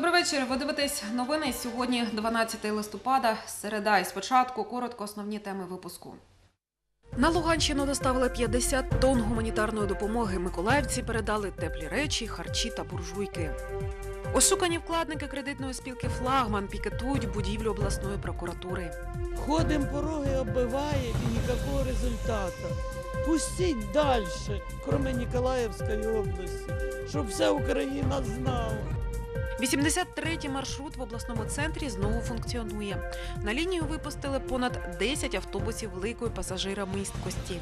Добрий вечір. Ви дивитесь новини. Сьогодні 12 листопада. Середа. І спочатку коротко основні теми випуску. На Луганщину доставили 50 тонн гуманітарної допомоги. Миколаївці передали теплі речі, харчі та буржуйки. Ошукані вкладники кредитної спілки Флагман пікетують будівлю обласної прокуратури. Ходим пороги, оббиваємо і ніякого результату. Пустіть далі, крім Ніколаївської області, щоб вся Україна знала. 83-й маршрут в обласному центрі знову функціонує. На лінію випустили понад 10 автобусів великої пасажиромісткості.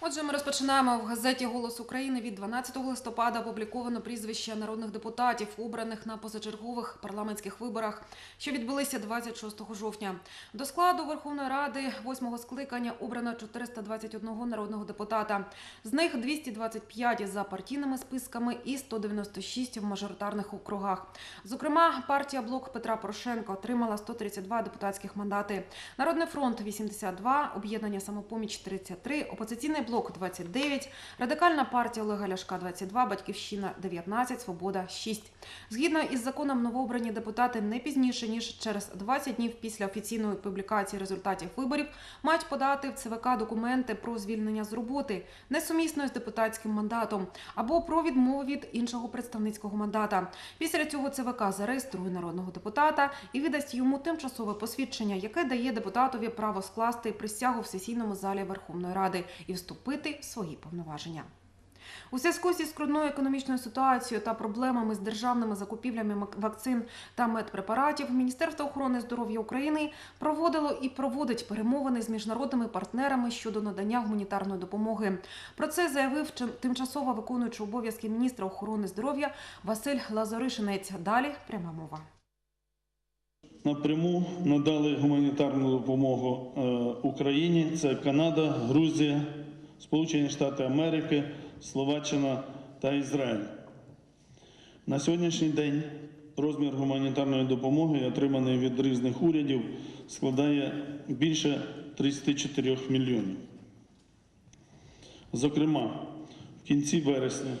Отже, ми розпочинаємо в газеті Голос України від 12 листопада. Опубліковано прізвища народних депутатів, обраних на позачергових парламентських виборах, що відбулися 26 жовтня. До складу Верховної Ради восьмого скликання обрано 421 народного депутата. З них 225 за партійними списками і 196 в мажоритарних округах. Зокрема, партія Блок Петра Порошенка отримала 132 депутатських мандати. Народний фронт 82, об'єднання самопоміч 33, опозиційний блок 29, радикальна партія Олега Ляшка 22, батьківщина 19, свобода 6. Згідно із законом, новообрані депутати не пізніше ніж через 20 днів після офіційної публікації результатів виборів мають подати в ЦВК документи про звільнення з роботи несумісно з депутатським мандатом або про відмову від іншого представницького мандата. Після цього ЦВК зареєструє народного депутата і видасть йому тимчасове посвідчення, яке дає депутатові право скласти присягу в сесійному залі Верховної Ради і вступити в свої повноваження. У зв'язку зі скрутною економічною ситуацією та проблемами з державними закупівлями вакцин та медпрепаратів, Міністерство охорони здоров'я України проводило і проводить перемовини з міжнародними партнерами щодо надання гуманітарної допомоги. Про це заявив тимчасово виконуючий обов'язки міністра охорони здоров'я Василь Лазаришинець. Далі пряма мова. напряму надали гуманітарну допомогу е, Україні. Це Канада, Грузія, Сполучені Штати Америки, Словаччина та Ізраїль. На сьогоднішній день розмір гуманітарної допомоги, отриманий від різних урядів, складає більше 34 мільйонів. Зокрема, в кінці вересня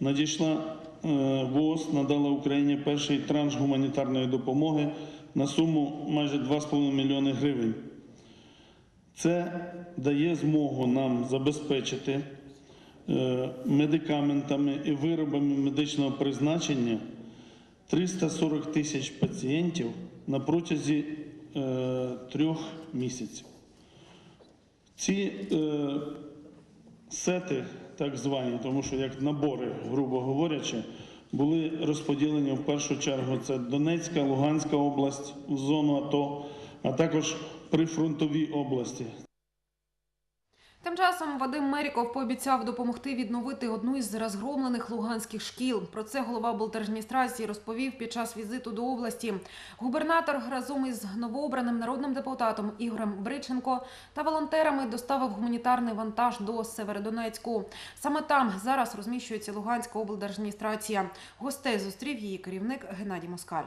надійшла е, ВООЗ надала Україні перший транш гуманітарної допомоги на суму майже 2,5 мільйони гривень. Це дає змогу нам забезпечити е, медикаментами і виробами медичного призначення 340 тисяч пацієнтів на протязі е, трьох місяців. Ці е, сети, так звані, тому що як набори, грубо говорячи, були розподілені в першу чергу це Донецька, Луганська область в зону АТО, а також прифронтові області. Тим часом Вадим Меріков пообіцяв допомогти відновити одну із розгромлених луганських шкіл. Про це голова облдержадміністрації розповів під час візиту до області. Губернатор разом із новообраним народним депутатом Ігорем Бриченко та волонтерами доставив гуманітарний вантаж до Северодонецьку. Саме там зараз розміщується Луганська облдержадміністрація. Гостей зустрів її керівник Геннадій Москаль.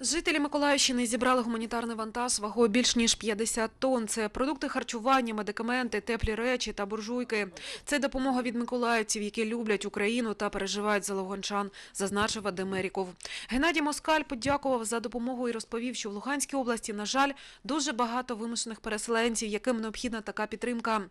Жителі Миколаївщини зібрали гуманітарний вантаж вагою більш ніж 50 тонн. Це продукти харчування, медикаменти, теплі речі та буржуйки. Це допомога від миколаївців, які люблять Україну та переживають за луганчан, зазначив Вадим Меріков. Геннадій Москаль подякував за допомогу і розповів, що в Луганській області, на жаль, дуже багато вимушених переселенців, яким необхідна така підтримка.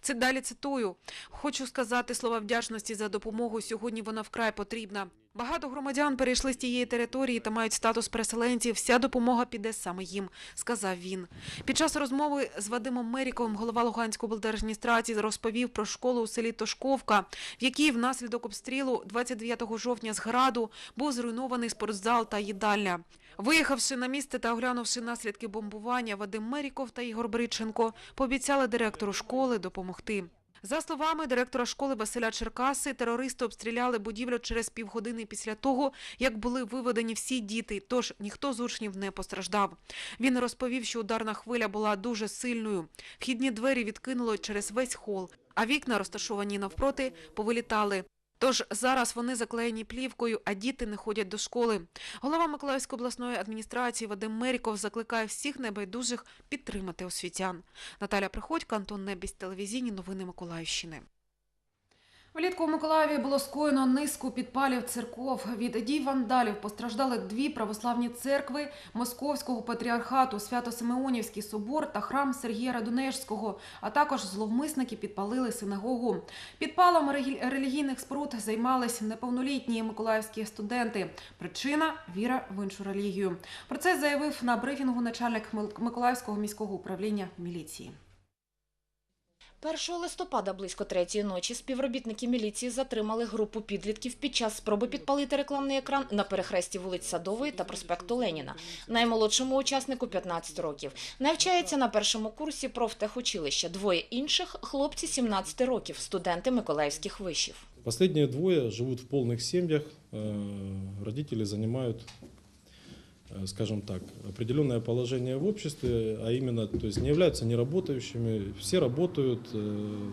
Це далі цитую. Хочу сказати слова вдячності за допомогу. Сьогодні вона вкрай потрібна. Багато громадян перейшли з тієї території та мають статус переселенців. Вся допомога піде саме їм, сказав він. Під час розмови з Вадимом Меріковим голова Луганської облдержадміністрації розповів про школу у селі Тошковка, в якій внаслідок обстрілу 29 жовтня з граду був зруйнований спортзал та їдальня. Виїхавши на місце та оглянувши наслідки бомбування, Вадим Меріков та Ігор Бриченко пообіцяли директору школи допомогти. За словами директора школи Василя Черкаси, терористи обстріляли будівлю через півгодини після того, як були виведені всі діти, тож ніхто з учнів не постраждав. Він розповів, що ударна хвиля була дуже сильною. Вхідні двері відкинуло через весь хол, а вікна, розташовані навпроти, повилітали. Тож зараз вони заклеєні плівкою, а діти не ходять до школи. Голова Миколаївської обласної адміністрації Вадим Меріков закликає всіх небайдужих підтримати освітян. Наталя Приходько, Антон Небісь, телевізійні новини Миколаївщини. Влітку у Миколаєві було скоєно низку підпалів церков. Від дій вандалів постраждали дві православні церкви Московського патріархату, Свято-Симеонівський собор та храм Сергія Радонежського, а також зловмисники підпалили синагогу. Підпалом релігійних споруд займались неповнолітні миколаївські студенти. Причина віра в іншу релігію. Про це заявив на брифінгу начальник Миколаївського міського управління міліції. 1 листопада близько третьої ночі співробітники міліції затримали групу підлітків під час спроби підпалити рекламний екран на перехресті вулиць Садової та проспекту Леніна. Наймолодшому учаснику 15 років. Навчається на першому курсі профтехучилища. Двоє інших – хлопці 17 років, студенти миколаївських вишів. Последние двое живут в полных семьях, э, родители занимают, э, скажем так, определенное положение в обществе, а именно, то есть не являются неработающими, все работают, э,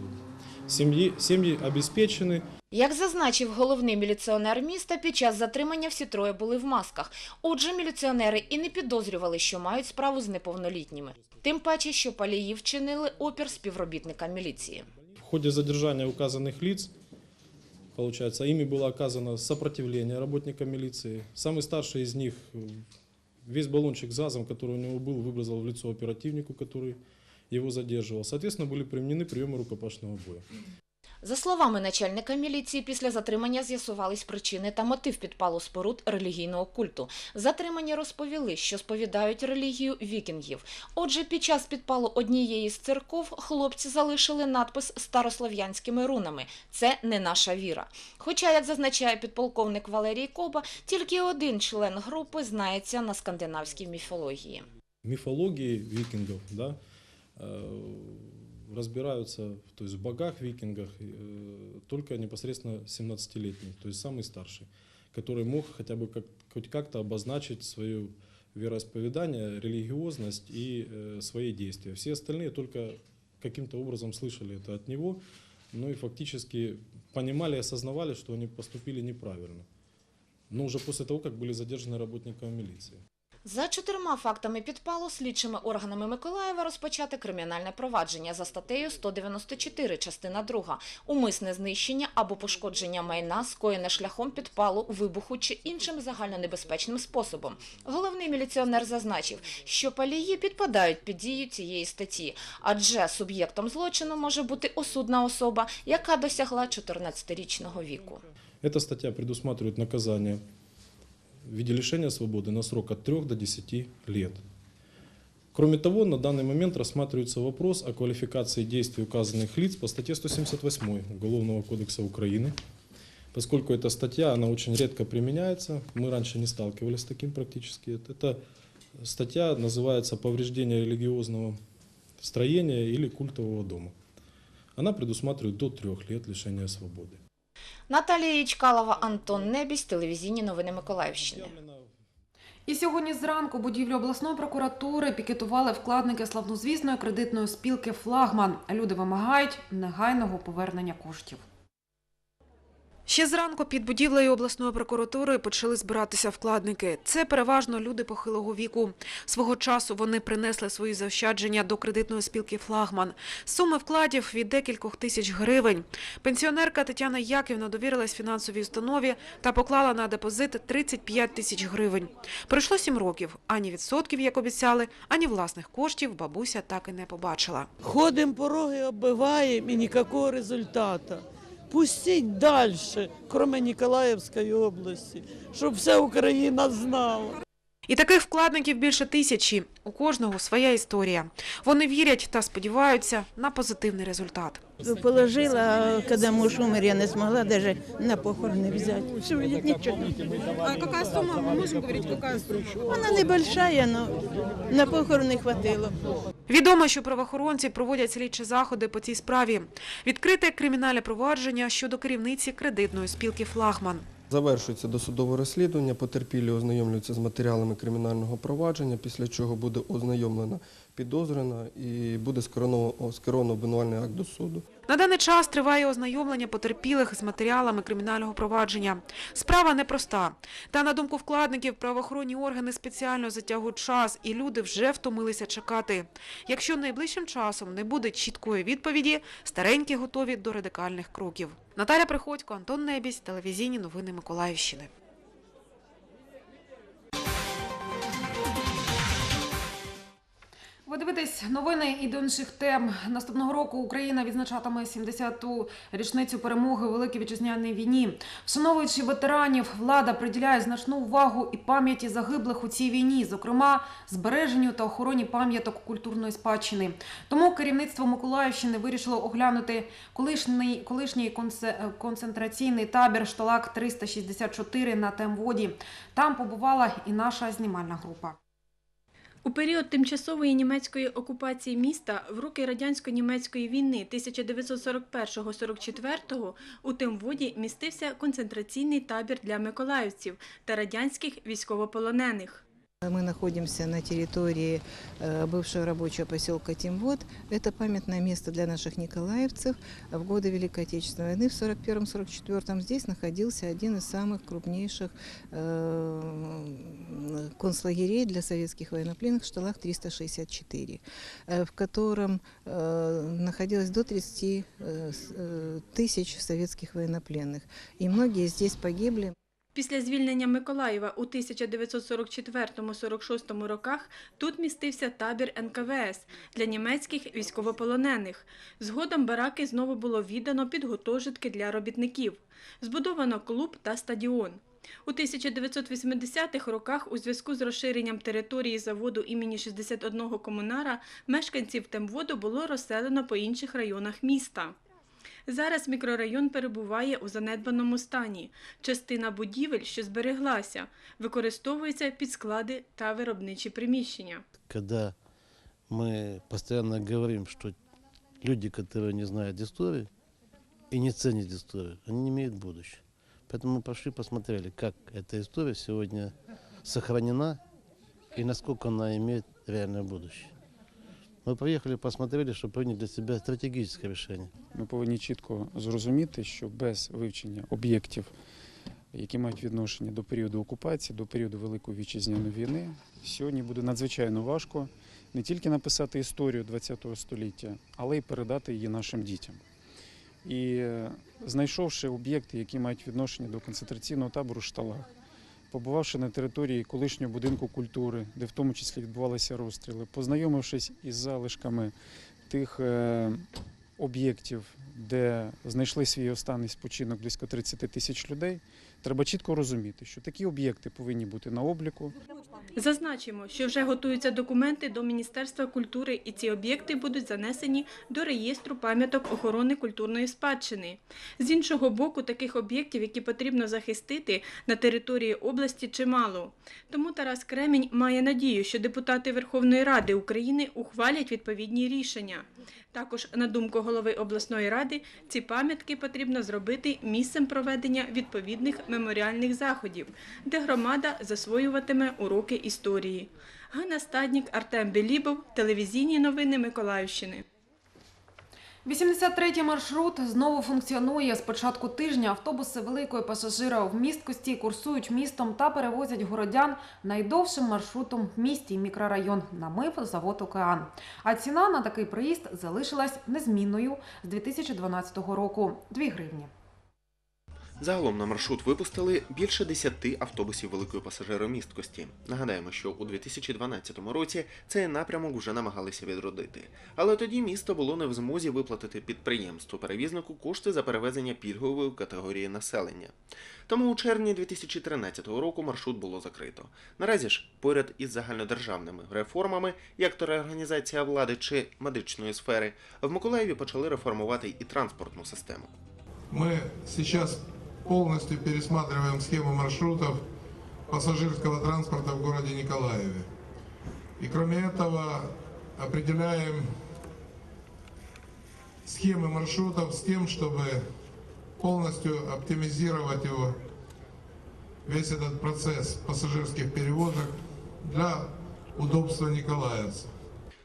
семьи, семьи обеспечены, Як зазначив головний міліціонер міста, під час затримання всі троє були в масках. Отже, міліціонери і не підозрювали, що мають справу з неповнолітніми. Тим паче, що палії вчинили опір співробітникам міліції. В ходе задержания указанных лиц, получается, ими было оказано сопротивление работникам милиции. Самый старший из них э, весь баллончик с газом, который у него был, выбросил в лицо оперативнику, который его задерживал. Соответственно, были применены приемы рукопашного боя. За словами начальника міліції, після затримання з'ясувались причини та мотив підпалу споруд релігійного культу. Затримані розповіли, що сповідають релігію вікінгів. Отже, під час підпалу однієї з церков хлопці залишили надпис старослов'янськими рунами «Це не наша віра». Хоча, як зазначає підполковник Валерій Коба, тільки один член групи знається на скандинавській міфології. мифологии викингов, да, э, разбираются то есть в богах викингах э, только непосредственно 17-летний, то есть самый старший, который мог хотя бы как, хоть как-то обозначить свое вероисповедание, религиозность и э, свои действия. Все остальные только каким-то образом слышали это от него, ну и фактически понимали и осознавали, что они поступили неправильно. Но уже после того, как были задержаны работниками милиции. За чотирма фактами підпалу слідчими органами Миколаєва розпочати кримінальне провадження за статтею 194, частина 2. Умисне знищення або пошкодження майна, скоєне шляхом підпалу, вибуху чи іншим загальнонебезпечним способом. Головний міліціонер зазначив, що палії підпадають під дію цієї статті, адже суб'єктом злочину може бути осудна особа, яка досягла 14-річного віку. Эта статья предусматривает наказание в виде лишения свободы на срок от 3 до 10 лет. Кроме того, на данный момент рассматривается вопрос о квалификации действий указанных лиц по статье 178 Уголовного кодекса Украины. Поскольку эта статья, она очень редко применяется, мы раньше не сталкивались с таким практически. Эта статья называется «Повреждение религиозного строения или культового дома». Она предусматривает до трех лет лишения свободы. Наталія Ічкалова, Антон Небісь, телевізійні новини Миколаївщини. І сьогодні зранку будівлю обласної прокуратури пікетували вкладники славнозвісної кредитної спілки Флагман. Люди вимагають негайного повернення коштів. Ще зранку під будівлею обласної прокуратури почали збиратися вкладники. Це переважно люди похилого віку. Свого часу вони принесли свої заощадження до кредитної спілки Флагман. Суми вкладів від декількох тисяч гривень. Пенсіонерка Тетяна Яківна довірилась фінансовій установі та поклала на депозит 35 тисяч гривень. Пройшло сім років. Ані відсотків, як обіцяли, ані власних коштів бабуся так і не побачила. Ходимо пороги, оббиваємо і ніякого результату. Пустіть далі, крім Ніколаївської області, щоб вся Україна знала. І таких вкладників більше тисячі. У кожного своя історія. Вони вірять та сподіваються на позитивний результат. Положила, а когда муж умер, я не смогла даже на похороны взять. Все, ничего. А какая сумма? Мы можем говорить, какая сумма? Она небольшая, но на похороны хватило. Відомо, що правоохоронці проводять слідчі заходи по цій справі. Відкрите кримінальне провадження щодо керівниці кредитної спілки Флагман. Завершується досудове розслідування, потерпілі ознайомлюються з матеріалами кримінального провадження, після чого буде ознайомлена підозрювана і буде скеровано обвинувальний акт до суду. На даний час триває ознайомлення потерпілих з матеріалами кримінального провадження. Справа непроста. Та на думку вкладників, правоохоронні органи спеціально затягують час, і люди вже втомилися чекати. Якщо найближчим часом не буде чіткої відповіді, старенькі готові до радикальних кроків. Наталя Приходько, Антон Небісь, телевізійні новини Миколаївщини. Дивитесь новини і до інших тем. Наступного року Україна відзначатиме 70-ту річницю перемоги у Великій Вітчизняній війні. Вшановуючи ветеранів, влада приділяє значну увагу і пам'яті загиблих у цій війні, зокрема збереженню та охороні пам'яток культурної спадщини. Тому керівництво Миколаївщини вирішило оглянути колишній, колишній конце- концентраційний табір Шталак 364 на Темводі. Там побувала і наша знімальна група. У період тимчасової німецької окупації міста в роки радянсько-німецької війни 1941-44 у Тимводі містився концентраційний табір для миколаївців та радянських військовополонених. Мы находимся на территории э, бывшего рабочего поселка Тимвод. Это памятное место для наших николаевцев. В годы Великой Отечественной войны в 1941-1944 здесь находился один из самых крупнейших э, концлагерей для советских военнопленных Шталах 364, э, в котором находилось до 30 э, с- э, тысяч советских военнопленных. И многие здесь погибли. Після звільнення Миколаєва у 1944-46 роках тут містився табір НКВС для німецьких військовополонених. Згодом бараки знову було віддано під гуртожитки для робітників. Збудовано клуб та стадіон. У 1980-х роках у зв'язку з розширенням території заводу імені 61 комунара мешканців Темводу було розселено по інших районах міста. Зараз мікрорайон перебуває у занедбаному стані. Частина будівель, що збереглася, використовується під склади та виробничі приміщення. когда мы постоянно говорим, что люди, которые не знают историю и не ценят историю, они не имеют будущего. Поэтому мы пошли, посмотрели, как эта история сегодня сохранена и насколько она имеет реальное будущее. Мы поехали, посмотрели, чтобы принять для себя стратегическое решение. Ми повинні чітко зрозуміти, що без вивчення об'єктів, які мають відношення до періоду окупації, до періоду Великої вітчизняної війни, сьогодні буде надзвичайно важко не тільки написати історію ХХ століття, але й передати її нашим дітям. І е, знайшовши об'єкти, які мають відношення до концентраційного табору Шталах, побувавши на території колишнього будинку культури, де в тому числі відбувалися розстріли, познайомившись із залишками тих е, об'єктів, де знайшли свій останній спочинок близько 30 тисяч людей, треба чітко розуміти, що такі об'єкти повинні бути на обліку. Зазначимо, що вже готуються документи до Міністерства культури, і ці об'єкти будуть занесені до реєстру пам'яток охорони культурної спадщини. З іншого боку, таких об'єктів, які потрібно захистити на території області, чимало. Тому Тарас Кремінь має надію, що депутати Верховної Ради України ухвалять відповідні рішення. Також, на думку голови обласної ради, ці пам'ятки потрібно зробити місцем проведення відповідних меморіальних заходів, де громада засвоюватиме уроки історії. Ганна Стаднік, Артем Белібов, телевізійні новини Миколаївщини. 83-й маршрут знову функціонує. З початку тижня автобуси великої пасажировмісткості курсують містом та перевозять городян найдовшим маршрутом в місті мікрорайон Намив завод Океан. А ціна на такий приїзд залишилась незмінною з 2012 року 2 гривні. Загалом на маршрут випустили більше 10 автобусів великої пасажиромісткості. Нагадаємо, що у 2012 році цей напрямок вже намагалися відродити. Але тоді місто було не в змозі виплатити підприємству перевізнику кошти за перевезення пільгової категорії населення. Тому у червні 2013 року маршрут було закрито. Наразі ж, поряд із загальнодержавними реформами, як то реорганізація влади чи медичної сфери, в Миколаєві почали реформувати і транспортну систему. Мы сейчас полностью пересматриваем схему маршрутов пассажирского транспорта в городе Николаеве. И кроме этого определяем схемы маршрутов с тем, чтобы полностью оптимизировать его, весь этот процесс пассажирских перевозок для удобства николаевцев.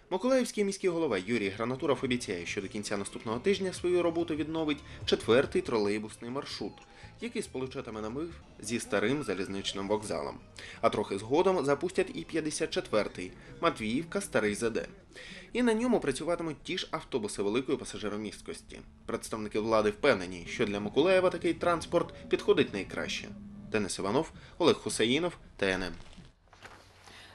Миколаївський міський голова Юрій Гранатуров обіцяє, що до кінця наступного тижня свою роботу відновить четвертий тролейбусний маршрут, який сполучатиме намив зі старим залізничним вокзалом. А трохи згодом запустять і 54-й Матвіївка Старий ЗД. І на ньому працюватимуть ті ж автобуси великої пасажиромісткості. Представники влади впевнені, що для Миколаєва такий транспорт підходить найкраще. Денис Іванов, Олег Хусаїнов, ТНМ.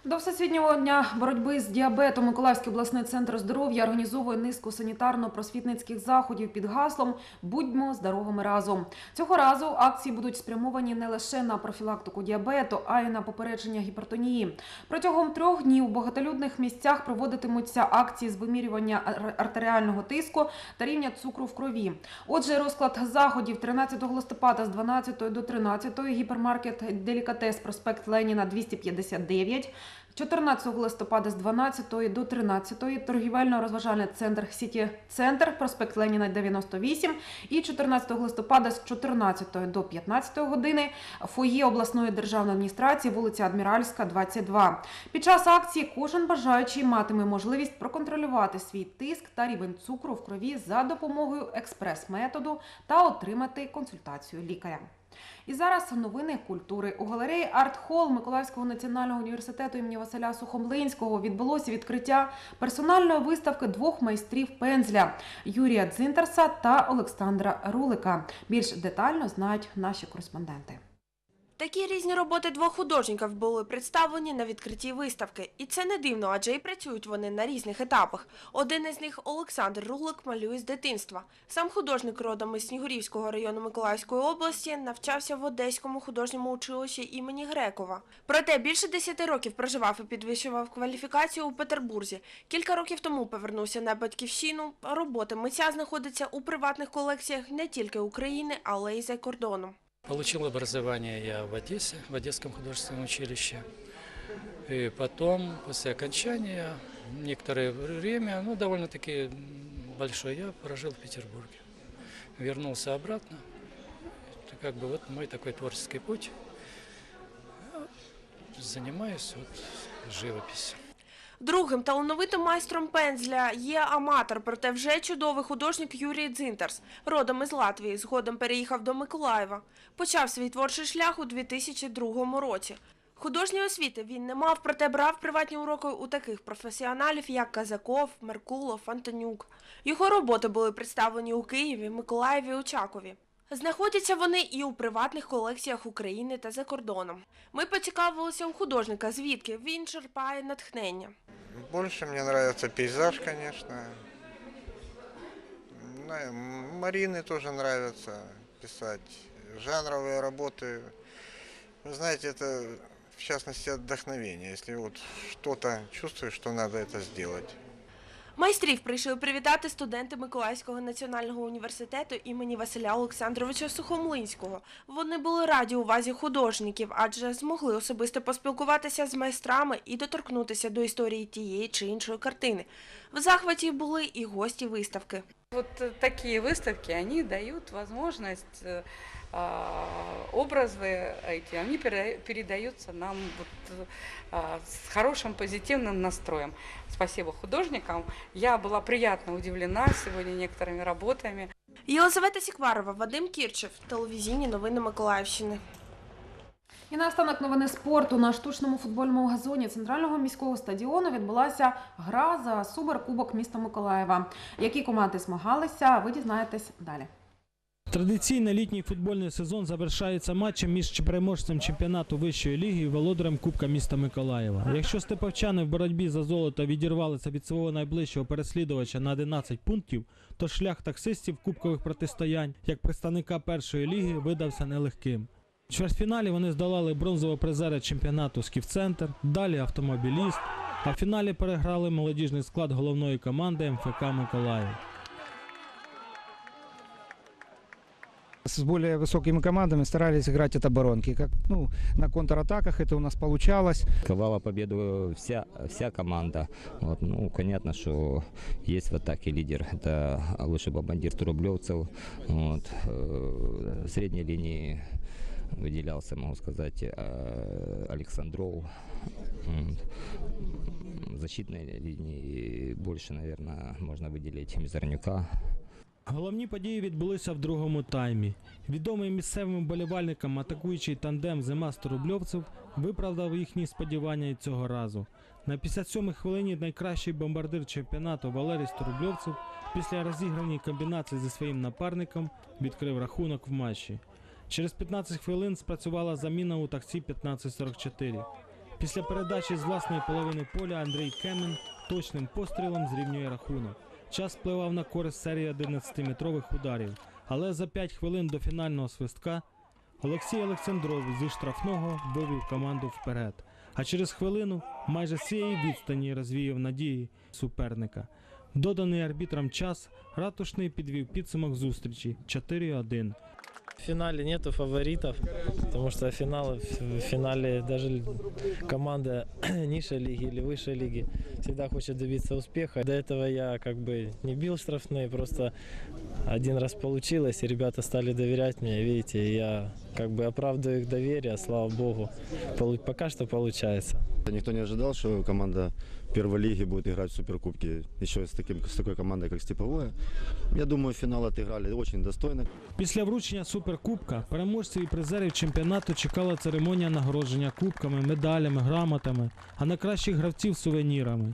До Всесвітнього дня боротьби з діабетом Миколаївський обласний центр здоров'я організовує низку санітарно-просвітницьких заходів під гаслом Будьмо здоровими разом. Цього разу акції будуть спрямовані не лише на профілактику діабету, а й на попередження гіпертонії. Протягом трьох днів у багатолюдних місцях проводитимуться акції з вимірювання артеріального тиску та рівня цукру в крові. Отже, розклад заходів 13 листопада з 12 до 13 гіпермаркет Делікатес проспект Леніна 259. 14 листопада з 12 до 13 торгівельно-розважальний центр Сіті Центр, проспект Леніна 98 і 14 листопада з 14 до 15 години фоє обласної державної адміністрації, вулиця Адміральська, 22. Під час акції кожен бажаючий матиме можливість проконтролювати свій тиск та рівень цукру в крові за допомогою експрес-методу та отримати консультацію лікаря. І зараз новини культури. У галереї Арт Холл Миколаївського національного університету імені Василя Сухомлинського відбулося відкриття персональної виставки двох майстрів пензля Юрія Дзинтерса та Олександра Рулика. Більш детально знають наші кореспонденти. Такі різні роботи двох художників були представлені на відкритті виставки. І це не дивно, адже і працюють вони на різних етапах. Один із них Олександр Руглик малює з дитинства. Сам художник родом із Снігурівського району Миколаївської області навчався в Одеському художньому училищі імені Грекова. Проте більше 10 років проживав і підвищував кваліфікацію у Петербурзі. Кілька років тому повернувся на батьківщину. Роботи митця знаходяться у приватних колекціях не тільки України, але й за кордоном. Получил образование я в Одессе, в Одесском художественном училище. И потом, после окончания, некоторое время, ну, довольно-таки большое, я прожил в Петербурге. Вернулся обратно. Это как бы вот мой такой творческий путь. Занимаюсь вот живописью. Другим талановитим майстром пензля є аматор, проте вже чудовий художник Юрій Дзинтерс. Родом із Латвії, згодом переїхав до Миколаєва. Почав свій творчий шлях у 2002 році. Художньої освіти він не мав, проте брав приватні уроки у таких професіоналів, як Казаков, Меркулов, Антонюк. Його роботи були представлені у Києві, Миколаєві, Очакові. Знаходяться вони і у приватних колекціях України та за кордоном. Ми поцікавилися у художника, звідки він черпає натхнення. Больше мне нравится пейзаж, конечно. Ну, и Марины тоже нравится писать. Жанровые работы. Вы знаете, это в частности отдохновение. Если вот что-то чувствуешь, что надо это сделать. Майстрів прийшли привітати студенти Миколаївського національного університету імені Василя Олександровича Сухомлинського. Вони були раді увазі художників, адже змогли особисто поспілкуватися з майстрами і доторкнутися до історії тієї чи іншої картини. В захваті були і гості виставки. Вот э, такие выставки, они дают возможность, э, а, образы эти, они переда- передаются нам вот, э, а, с хорошим позитивным настроем. Спасибо художникам. Я была приятно удивлена сегодня некоторыми работами. Єлизавета Сікварова, Вадим Кірчев, телевізійні новини Миколаївщини. І наостанок новини спорту на штучному футбольному газоні центрального міського стадіону відбулася гра за суперкубок міста Миколаєва. Які команди змагалися, ви дізнаєтесь далі. Традиційно літній футбольний сезон завершається матчем між переможцем чемпіонату вищої ліги і володарем Кубка міста Миколаєва. Якщо степовчани в боротьбі за золото відірвалися від свого найближчого переслідувача на 11 пунктів, то шлях таксистів кубкових протистоянь як представника першої ліги видався нелегким. В чвертьфіналі вони здолали бронзового призера чемпіонату Скіфцентр, далі автомобіліст, а в фіналі переграли молодіжний склад головної команди МФК Миколаїв. С более высокими командами старались играть от оборонки. Как, ну, на контратаках это у нас получалось. Ковала победу вся, вся команда. Вот, ну, понятно, что есть в атаке лидер. Это лучший бомбардир Турублевцев. Вот, э, средней линии выделялся, могу сказать, э, Александров. М, В защитной линии больше, наверное, можно выделить Мизернюка. Головні події відбулися в другому таймі. Відомий місцевим вболівальникам атакуючий тандем Зима Сторубльовцев виправдав їхні сподівання і цього разу. На 57-й хвилині найкращий бомбардир чемпіонату Валерій Сторубльовцев після розіграної комбінації зі своїм напарником відкрив рахунок в матчі. Через 15 хвилин спрацювала заміна у таксі 1544. Після передачі з власної половини поля Андрій Кемен точним пострілом зрівнює рахунок. Час впливав на користь серії 11-метрових ударів, але за 5 хвилин до фінального свистка Олексій Олександров зі штрафного вивів команду вперед. А через хвилину майже з цієї відстані розвіяв надії суперника. Доданий арбітрам час ратушний підвів підсумок зустрічі 4-1. В финале нету фаворитов, потому что финал, в финале даже команда низшей лиги или высшей лиги всегда хочет добиться успеха. До этого я как бы не бил штрафные, просто один раз получилось, и ребята стали доверять мне, видите, я как бы оправдываю их доверие, слава богу. Пока что получается. Никто не ожидал, что команда первой лиге будет играть в Суперкубке еще с, таким, с такой командой, как Степовое. Я думаю, финал отыграли очень достойно. Після вручення суперкубка переможців і призерів чемпіонату чекала церемонія нагородження кубками, медалями, грамотами, а найкращих гравців сувенірами.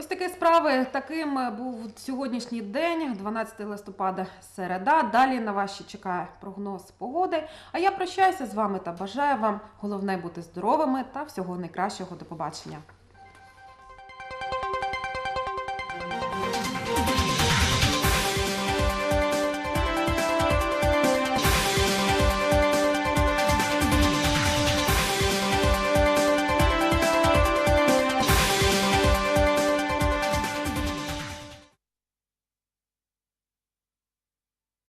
Ось такі справи. Таким був сьогоднішній день, 12 листопада, середа. Далі на ще чекає прогноз погоди. А я прощаюся з вами та бажаю вам головне бути здоровими та всього найкращого. До побачення.